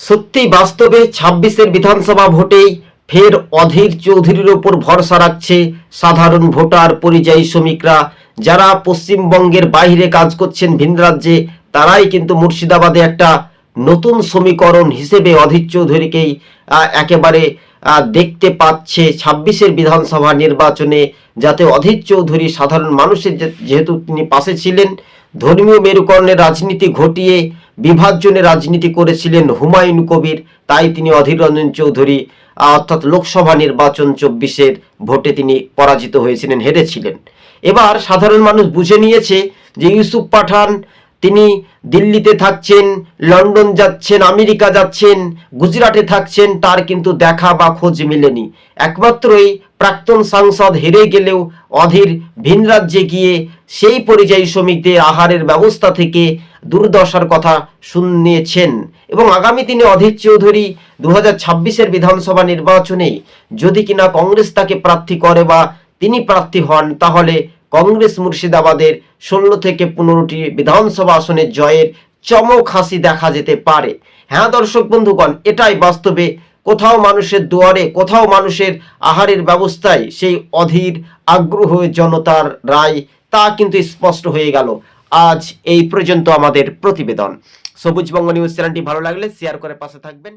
সত্যি বাস্তবে ছাব্বিশের বিধানসভা ভোটেই ফের অধীর চৌধুরীর ওপর ভরসা রাখছে সাধারণ ভোটার পরিযায়ী শ্রমিকরা। যারা পশ্চিমবঙ্গের বাইরে কাজ করছেন ভিন রাজ্যে, তারাই কিন্তু মুর্শিদাবাদে একটা নতুন সমীকরণ হিসেবে অধীর চৌধুরীকেই একেবারে দেখতে পাচ্ছে ছাব্বিশের বিধানসভা নির্বাচনে, যাতে অধীর চৌধুরী সাধারণ মানুষের যেহেতু তিনি পাশে ছিলেন, ধর্মীয় মেরুকরণের রাজনীতি ঘটিয়ে বিভাজনের রাজনীতি করেছিলেন হুমায়ুন কবির, তাই তিনি অধীর রঞ্জন চৌধুরী, অর্থাৎ লোকসভা নির্বাচন চব্বিশের ভোটে তিনি পরাজিত হয়েছিলেন, হেরেছিলেন। এবার সাধারণ মানুষ বুঝে নিয়েছে যে ইউসুফ পাঠান, তিনি দিল্লিতে থাকছেন, লন্ডন যাচ্ছেন, আমেরিকা যাচ্ছেন, গুজরাটে থাকছেন, তার কিন্তু দেখা বা খোঁজ মেলেনি। একমাত্রই প্রাক্তন সাংসদ হেরে গেলেও অধীর ভিন রাজ্যে গিয়ে সেই পরিযায়ী শ্রমিকদের আহারের ব্যবস্থা থেকে দুর্দশার কথা শুনিয়েছেন। এবং আগামী দিনে অধীর চৌধুরী দু হাজার বিধানসভা নির্বাচনে যদি কিনা কংগ্রেস তাকে প্রার্থী করে বা তিনি প্রার্থী হন, তাহলে কংগ্রেস মুর্শিদাবাদের ষোলো থেকে পনেরোটি বিধানসভা আসনের জয়ের চমক হাসি দেখা যেতে পারে। হ্যাঁ দর্শক বন্ধুগণ, এটাই বাস্তবে কোথাও মানুষের দুয়ারে, কোথাও মানুষের আহারের ব্যবস্থায় সেই অধীর আগ্রহ জনতার রায়, তা কিন্তু স্পষ্ট হয়ে গেল। আজ এই পর্যন্ত আমাদের প্রতিবেদন। সবুজ বঙ্গ নিউজ চ্যানেলটি ভালো লাগলে শেয়ার করে পাশে থাকবেন।